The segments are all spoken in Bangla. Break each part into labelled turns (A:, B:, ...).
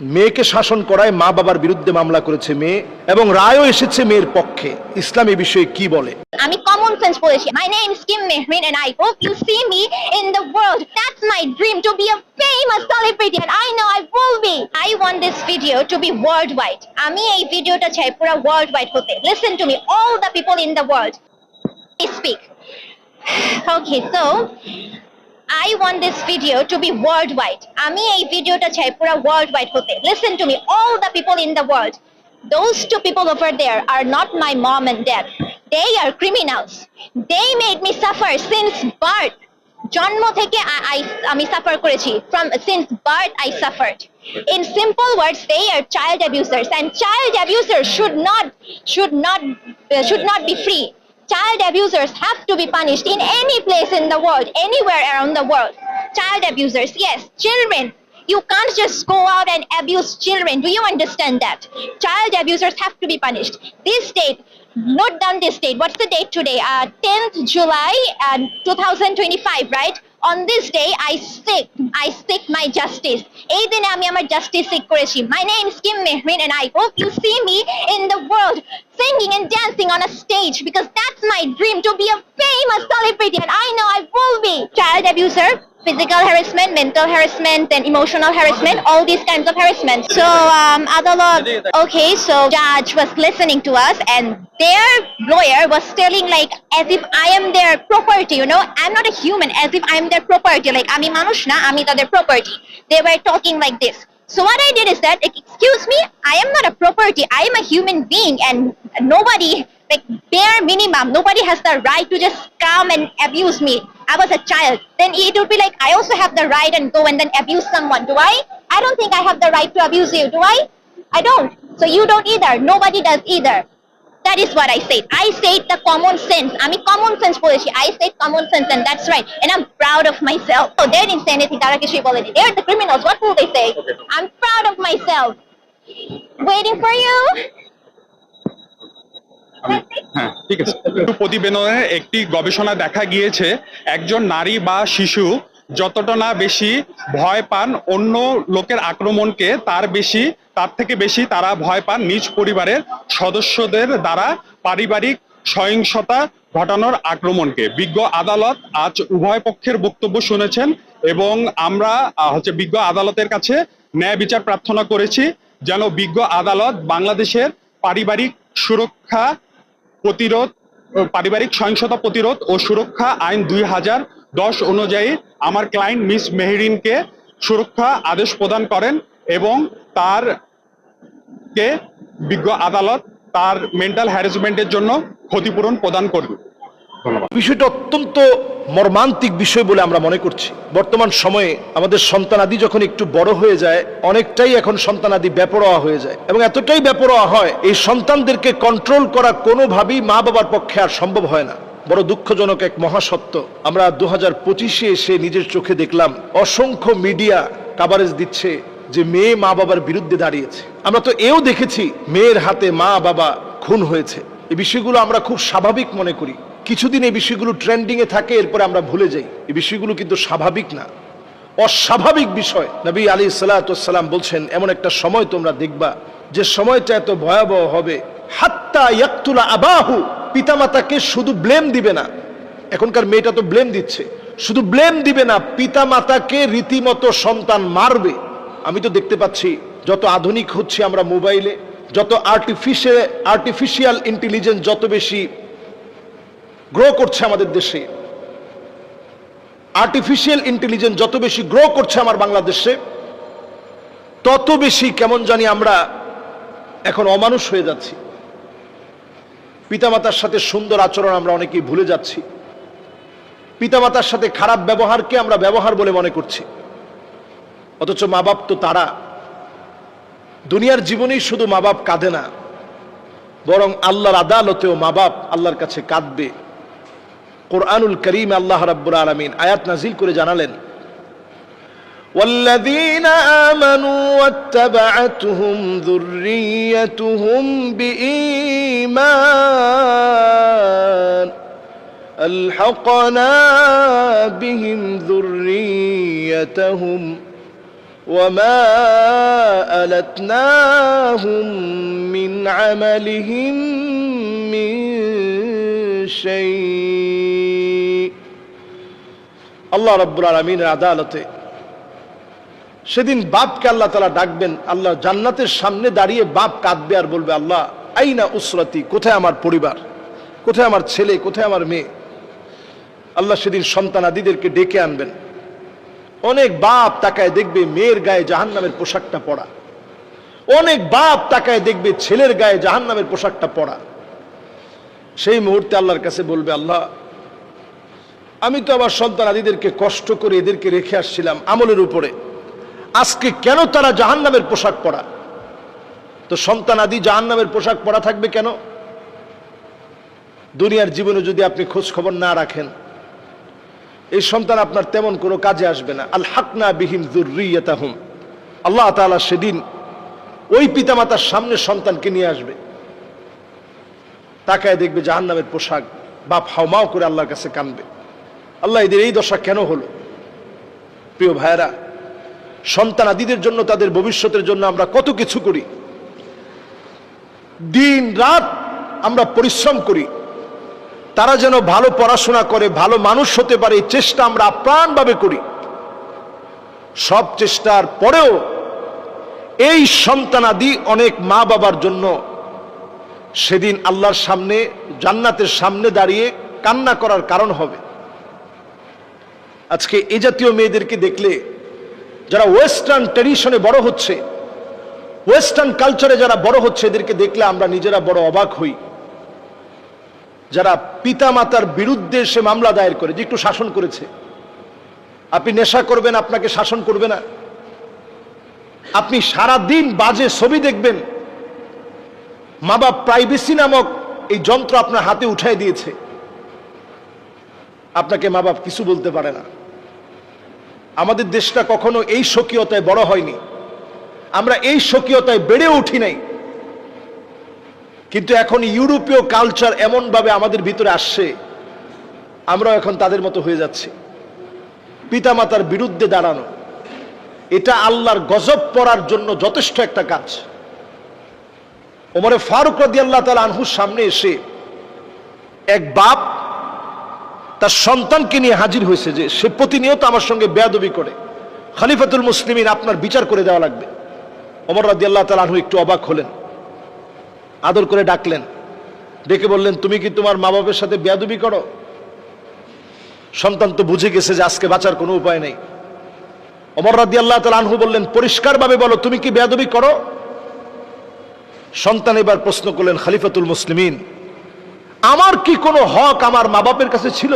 A: মেয়েকে শাসন করায় মা বাবার বিরুদ্ধে মামলা করেছে মেয়ে এবং রায়ও এসেছে মেয়ের পক্ষে। ইসলাম এ বিষয়ে কি বলে?
B: আমি কমন সেন্স বলেছি my name is Kim Mehrin and I hope you see me in the world that's my dream to be a famous celebrity and I know I will be I want this video to be world wide আমি এই ভিডিওটা চাই পুরো ওয়ার্ল্ড ওয়াইড হতে listen to me all the people in the world speak Okay, so I want this video to be worldwide. আমি এই ভিডিওটা চাই পুরো worldwide হতে. Listen to me, all the people in the world. Those two people over there are not my mom and dad. They are criminals. They made me suffer since birth. জন্ম থেকে আমি সাফার করেছি from since birth I suffered. In simple words, they are child abusers, and child abusers should not should not uh, should not be free. Child abusers have to be punished in any place in the world, anywhere around the world. Child abusers, yes, children. You can't just go out and abuse children. Do you understand that? Child abusers have to be punished. This date, note down this date. What's the date today? Uh, 10th July uh, 2025, right? On this day, I seek, I seek my justice. এই দিনে আমি আমার justice seek করেছি. My name is Kim Mehrin and I hope you see me in the world singing and dancing on a stage because that's my dream to be a famous celebrity and I know I will be. Child abuser, physical harassment, mental harassment, and emotional harassment, all these kinds of harassment. So, um, Adalat, okay, so judge was listening to us and their lawyer was telling like as if I am their property, you know, I'm not a human, as if I'm their property, like আমি মানুষ না, আমি তাদের property. They were talking like this. So what I did is that, like, excuse me, I am not a property. I am a human being, and nobody, like, bare minimum, nobody has the right to just come and abuse me. I was a child. Then it would be like I also have the right and go and then abuse someone. Do I? I don't think I have the right to abuse you. Do I? I don't. So you don't either. Nobody does either. That is what I said. I said the common sense. I mean common sense বলেছি. I said common sense and that's right. And I'm proud of myself. So they didn't say anything. তারা কিছুই বলেনি. They're the criminals. What will they say? I'm proud of myself. Waiting for you.
C: আমি- হ্যাঁ ঠিক আছে। একটু প্রতিবেদনে একটি গবেষণা দেখা গিয়েছে একজন নারী বা শিশু যতটা না বেশি ভয় পান অন্য লোকের আক্রমণকে তার বেশি তার থেকে বেশি তারা ভয় পান নিজ পরিবারের সদস্যদের দ্বারা পারিবারিক সহিংসতা ঘটানোর আক্রমণকে। বিজ্ঞ আদালত আজ উভয় পক্ষের বক্তব্য শুনেছেন এবং আমরা হচ্ছে বিজ্ঞ আদালতের কাছে ন্যায় বিচার প্রার্থনা করেছি যেন বিজ্ঞ আদালত বাংলাদেশের পারিবারিক সুরক্ষা প্রতিরোধ পারিবারিক সহিংসতা প্রতিরোধ ও সুরক্ষা আইন দুই হাজার দশ অনুযায়ী আমার ক্লায়েন্ট মিস মেহরিনকে সুরক্ষা আদেশ প্রদান করেন এবং তার কে বিজ্ঞ আদালত তার মেন্টাল হ্যারাসমেন্টের জন্য ক্ষতিপূরণ প্রদান করবে।
A: বিষয়টা অত্যন্ত মর্মান্তিক বিষয় বলে আমরা মনে করছি। বর্তমান সময়ে আমাদের সন্তানাদি যখন একটু বড় হয়ে যায়, অনেকটাই এখন সন্তানাদি বেপরোয়া হয়ে যায় এবং এতটাই বেপরোয়া হয়, এই সন্তানদেরকে কন্ট্রোল করা কোনোভাবেই মা বাবার পক্ষে আর সম্ভব হয় না। বড় দুঃখজনক এক মহাসত্য। আমরা দু হাজার পঁচিশে এসে নিজের চোখে দেখলাম, অসংখ্য মিডিয়া কাভারেজ দিচ্ছে যে মেয়ে মা বাবার বিরুদ্ধে দাঁড়িয়েছে। আমরা তো এও দেখেছি, মেয়ের হাতে মা বাবা খুন হয়েছে। এই বিষয়গুলো আমরা খুব স্বাভাবিক মনে করি। কিছুদিন এই বিষয়গুলো ট্রেন্ডিং এ থাকে, এরপরে আমরা ভুলে যাই। এই বিষয়গুলো কিন্তু স্বাভাবিক না। অস্বাভাবিক বিষয়, নবী আলী সালাতাম বলছেন, এমন একটা সময় তোমরা দেখবা, যে সময়টা এত ভয়াবহ হবে। হাত্তা ইয়াক্তুলা আবাহু, পিতামাতাকে শুধু ব্লেম দিবে না। এখনকার মেয়েটা তো ব্লেম দিচ্ছে। শুধু ব্লেম দিবে না, পিতামাতাকে রীতিমতো সন্তান মারবে। আমি তো দেখতে পাচ্ছি, যত আধুনিক হচ্ছে আমরা মোবাইলে, যত আর্টিফিশিয়াল আর্টিফিশিয়াল ইন্টেলিজেন্স যত বেশি গ্রো করছে আমাদের দেশে। আর্টিফিশিয়াল ইন্টেলিজেন্স যত বেশি গ্রো করছে আমার বাংলাদেশে, তত বেশি কেমন জানি আমরা এখন অমানুষ হয়ে যাচ্ছি। পিতামাতার সাথে সুন্দর আচরণ আমরা অনেকেই ভুলে যাচ্ছি। পিতামাতার সাথে খারাপ ব্যবহারকে আমরা ব্যবহার বলে মনে করছি। অথচ মা বাপ তো তারা। দুনিয়ার জীবনেই শুধু মা বাপ কাঁদে না, বরং আল্লাহর আদালতেও মা বাপ আল্লাহর কাছে কাঁদবে। কোরআনুল করিম আল্লাহ রাব্বুল আলামিন আয়াত নাজিল করে জানালেন والذين آمنوا واتبعتهم ذريتهم بإيمان ألحقنا بهم ذريتهم وما ألتناهم من عملهم من شيء আল্লাহ রব্বুল আলমিনের আদালতে সেদিন বাপকে আল্লাহ তালা ডাকবেন আল্লাহ জান্নাতের সামনে দাঁড়িয়ে বাপ কাঁদবে আর বলবে আল্লাহ আইনা উসরাতি কোথায় আমার পরিবার কোথায় আমার ছেলে কোথায় আমার মেয়ে আল্লাহ সেদিন সন্তান আদিদেরকে ডেকে আনবেন অনেক বাপ তাকায় দেখবে মেয়ের গায়ে জাহান্নামের পোশাকটা পরা অনেক বাপ তাকায় দেখবে ছেলের গায়ে জাহান্নামের পোশাকটা পরা সেই মুহূর্তে আল্লাহর কাছে বলবে, আল্লাহ, আমি তো আমার সন্তান আদিদেরকে কষ্ট করে এদেরকে রেখে আসছিলাম আমলের উপরে। আজকে কেন তারা জাহান্নামের পোশাক পরা? তো সন্তান আদি জাহান্নামের পোশাক পরা থাকবে কেন? দুনিয়ার জীবনে যদি আপনি খোঁজ খবর না রাখেন, এই সন্তান আপনার তেমন কোনো কাজে আসবে না। আল হাকনা বিহিম জুরিয়াতাহুম আল্লাহ তাআলা সেদিন ওই পিতামাতার সামনে সন্তানকে নিয়ে আসবে। তাকায় দেখবে জাহান্নামের পোশাক, বাপ হাওমাও করে আল্লাহর কাছে কানবে। আল্লাহ এদের এই দশা কেন হলো? প্রিয় ভাইয়েরা, সন্তান আদিদের জন্য, তাদের ভবিষ্যতের জন্য আমরা কত কিছু করি? দিন রাত আমরা পরিশ্রম করি। তারা যেন ভালো পড়াশোনা করে, ভালো মানুষ হতে পারে, এই চেষ্টা আমরা আপ্রাণভাবে করি। সব চেষ্টার পরেও এই সন্তানাদি অনেক মা বাবার জন্য সেদিন আল্লাহর সামনে, জান্নাতের সামনে দাঁড়িয়ে কান্না করার কারণ হবে। আজকে এ জাতীয় মেয়েদেরকে দেখলে যারা ওয়েস্টার্ন ট্রেডিশনে বড় হচ্ছে, ওয়েস্টার্ন কালচারে যারা বড় হচ্ছে, এদেরকে দেখলে আমরা নিজেরা বড় অবাক হই। যারা পিতা মাতার বিরুদ্ধে সে মামলা দায়ের করে, যে একটু শাসন করেছে। আপনি নেশা করবেন, আপনাকে শাসন করবে না। আপনি সারা দিন বাজে ছবি দেখবেন মা বাপ প্রাইভেসি নামক এই যন্ত্র আপনার হাতে উঠাই দিয়েছে। আপনাকে মা বাপ কিছু বলতে পারে না। আমাদের দেশটা কখনো এই স্বকীয়তায় বড় হয়নি। আমরা এই স্বকীয়তায় বেড়ে উঠি নাই। কিন্তু এখন ইউরোপীয় কালচার এমনভাবে আমাদের ভিতরে আসছে আমরা এখন তাদের মতো হয়ে যাচ্ছি। পিতামাতার বিরুদ্ধে দাঁড়ানো, এটা আল্লাহর গজব পড়ার জন্য যথেষ্ট একটা কাজ। ওমরে ফারুক রদি আল্লাহ তালা আনহুর সামনে এসে এক বাপ তার সন্তানকে নিয়ে হাজির হয়েছে যে সে প্রতিনিয়ত আমার সঙ্গে বেয়াদবি করে। খালিফাতুল মুসলিমিন আপনার বিচার করে দেওয়া লাগবে। ওমর রাদি আল্লাহ আনহু একটু অবাক হলেন, আদর করে ডাকলেন, ডেকে বললেন, তুমি কি তোমার মা বাবার সাথে বেয়াদবি করো? সন্তান তো বুঝে গেছে যে আজকে বাঁচার কোনো উপায় নেই। অমর রাদি আল্লাহ তালা আনহু বললেন, পরিষ্কারভাবে বলো, তুমি কি বেয়াদবি করো? সন্তান এবার প্রশ্ন করলেন, খালিফাতুল মুসলিমিন, আমার কি কোনো হক আমার মা বাপের কাছে ছিল?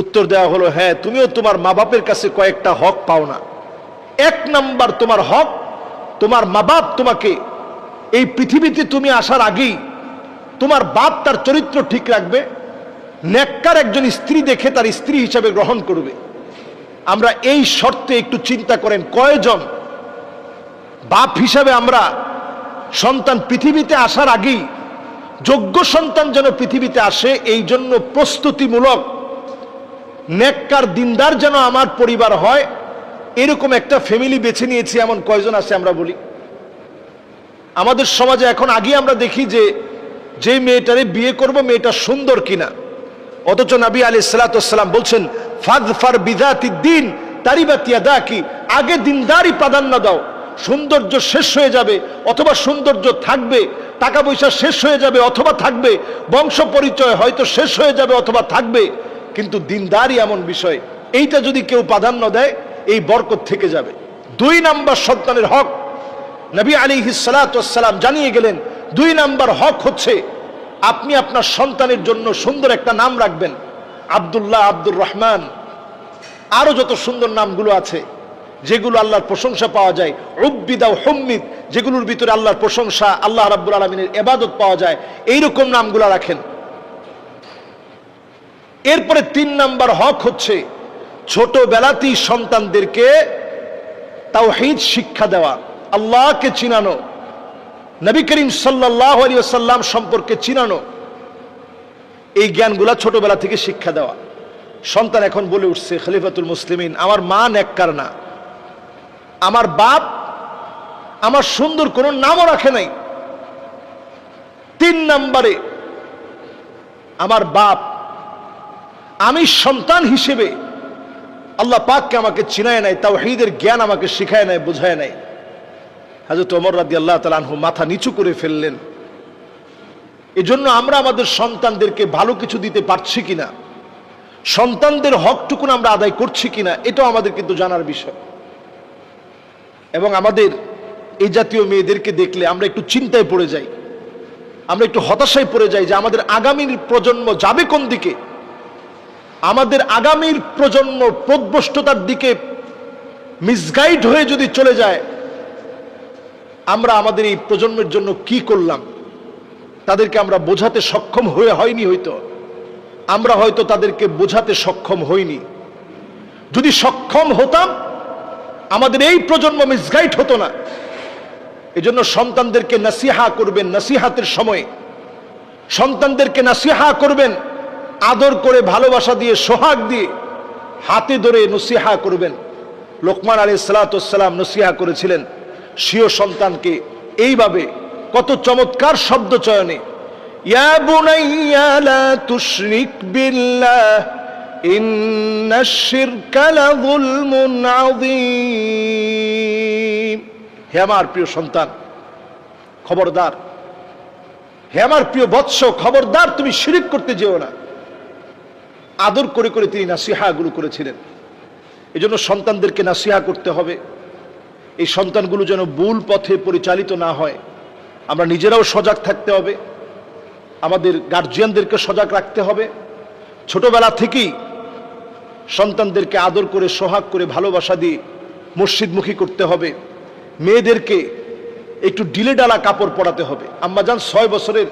A: উত্তর দেওয়া হলো হ্যাঁ তুমিও তোমার মা বাপের কাছে কয়েকটা হক পাও না। এক নাম্বার তোমার হক, তোমার মা বাপ তোমাকে এই পৃথিবীতে তুমি আসার আগেই তোমার বাপ তার চরিত্র ঠিক রাখবে, নেককার একজন স্ত্রী দেখে তার স্ত্রী হিসাবে গ্রহণ করবে। আমরা এই শর্তে একটু চিন্তা করেন, কয়জন বাপ হিসাবে আমরা সন্তান পৃথিবীতে আসার আগেই যোগ্য সন্তান যেন পৃথিবীতে আসে, এই জন্য প্রস্তুতিমূলক নেককার দিনদার যেন আমার পরিবার হয়, এরকম একটা ফ্যামিলি বেছে নিয়েছি, এমন কয়জন আছে আমরা বলি। আমাদের সমাজে এখন আগে আমরা দেখি যে যে মেয়েটারে বিয়ে করব, মেয়েটা সুন্দর কিনা। অথচ নবী আলী সালাতাম বলছেন ফাদ ফার বিধাতি দিন তারিবাতিয়া দা কি আগে দিনদারই প্রাধান্য দাও। সৌন্দর্য শেষ হয়ে যাবে, অথবা সৌন্দর্য থাকবে টাকা পয়সা শেষ হয়ে যাবে, অথবা থাকবে, বংশ পরিচয় হয়তো শেষ হয়ে যাবে, অথবা থাকবে, কিন্তু দিনদারই এমন বিষয়, এইটা যদি কেউ প্রাধান্য দেয়, এই বরকত থেকে যাবে। দুই নাম্বার সন্তানের হক, নবী আলী হিসালাম জানিয়ে গেলেন, দুই নাম্বার হক হচ্ছে, আপনি আপনার সন্তানের জন্য সুন্দর একটা নাম রাখবেন, আবদুল্লাহ আব্দুর রহমান। আরও যত সুন্দর নামগুলো আছে যেগুলো আল্লাহর প্রশংসা পাওয়া যায় রব্বিদা হম্মিদ, যেগুলোর ভিতরে আল্লাহর প্রশংসা, আল্লাহ রাব্বুল আলমিনের এবাদত পাওয়া যায়, এইরকম নামগুলো রাখেন। এরপরে তিন নাম্বার হক হচ্ছে ছোটবেলাতেই সন্তানদেরকে তাওহীদ শিক্ষা দেওয়া, আল্লাহকে চিনানো, নবী করিম সাল্লাহ আলী সাল্লাম সম্পর্কে চিনানো, এই জ্ঞানগুলা ছোটবেলা থেকে শিক্ষা দেওয়া। সন্তান এখন বলে উঠছে, খলিফাতুল মুসলিমিন, আমার মা নেককার না। আমার বাপ আমার সুন্দর কোনো নামও রাখে নাই। তিন নম্বরে আমার বাপ আমি সন্তান হিসেবে আল্লাহ পাককে আমাকে চিনায় নাই, তাওহীদের জ্ঞান আমাকে শিখায় নাই, বোঝায় নাই। হাজরত ওমর রাদি আল্লাহ তালানহু মাথা নিচু করে ফেললেন। এজন্য আমরা আমাদের সন্তানদেরকে ভালো কিছু দিতে পারছি কিনা, সন্তানদের হকটুকুন আমরা আদায় করছি কিনা, এটাও আমাদের কিন্তু জানার বিষয়। এবং আমাদের এই জাতীয় মেয়েদেরকে দেখলে আমরা একটু চিন্তায় পড়ে যাই। আমরা একটু হতাশায় পড়ে যাই যে আমাদের আগামীর প্রজন্ম যাবে কোন দিকে? আমাদের আগামীর প্রজন্ম প্রদ্বষ্টতার দিকে মিসগাইড হয়ে যদি চলে যায়, আমরা আমাদের এই প্রজন্মের জন্য কি করলাম? তাদেরকে আমরা বোঝাতে সক্ষম হয়ে হয়নি হয়তো। আমরা হয়তো তাদেরকে বোঝাতে সক্ষম হইনি। যদি সক্ষম হতাম আমাদের এই প্রজন্ম মিসগাইড হতো না। এজন্য সন্তানদেরকে নাসিহা করবেন, নাসিহাতের সময়। সন্তানদেরকে নাসিহা করবেন, আদর করে, ভালোবাসা দিয়ে, সোহাগ দিয়ে, হাতে ধরে নসিহা করবেন। লোকমান আলী সালাতাম নসিহা করেছিলেন স্বীয় সন্তানকে। এইভাবে কত চমৎকার শব্দ চয়নে ইয়া বুনাইয়া লা ইন্নাশ শিরকা লাযুলমুন আযীম। হে আমার প্রিয় সন্তান, খবরদার। হে আমার প্রিয় বৎস, খবরদার, তুমি শিরিক করতে যেও না। আদর করে করে তিনি নাসিহাগুলো করেছিলেন। এই জন্য সন্তানদেরকে নাসিহা করতে হবে। এই সন্তানগুলো যেন ভুল পথে পরিচালিত না হয়। আমরা নিজেরাও সজাগ থাকতে হবে। আমাদের গার্জিয়ানদেরকে সজাগ রাখতে হবে। ছোটবেলা থেকেই সন্তানদেরকে আদর করে, সোহাগ করে, ভালোবাসা দিয়ে মসজিদমুখী করতে হবে। মেয়েদেরকে একটু ডিলে ডালা কাপড় পরাতে হবে। আম্মাজান ছয় বছরের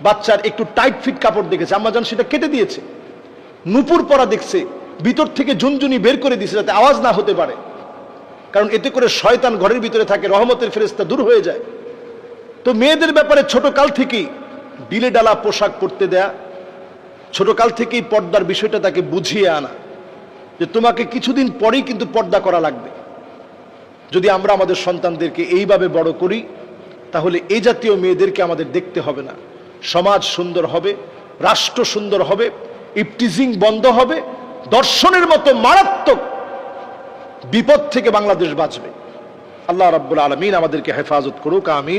A: বাচ্চার একটু টাইট ফিট কাপড় দেখেছে। আম্মাজান সেটা কেটে দিয়েছে। নুপুর পরা দেখছে। ভিতর থেকে ঝুনঝুনি বের করে দিয়েছে যাতে আওয়াজ না হতে পারে। কারণ এতে করে শয়তান ঘরের ভিতরে থাকে, রহমতের ফেরেস্তা দূর হয়ে যায়। তো মেয়েদের ব্যাপারে ছোট কাল থেকেই ডিলে ডালা পোশাক পরতে দেয়া ছোট কাল থেকেই পর্দার বিষয়টা তাকে বুঝিয়ে আনা যে তোমাকে কিছুদিন পরেই কিন্তু পর্দা করা লাগবে। যদি আমরা আমাদের সন্তানদেরকে এইভাবে বড় করি, তাহলে এই জাতীয় মেয়েদেরকে আমাদের দেখতে হবে না। সমাজ সুন্দর হবে, রাষ্ট্র সুন্দর হবে ইপটিজিং বন্ধ হবে, দর্শনের মতো মারাত্মক বিপদ থেকে বাংলাদেশ বাঁচবে। আল্লাহ রাব্বুল আলমিন আমাদেরকে হেফাজত করুক, আমিন।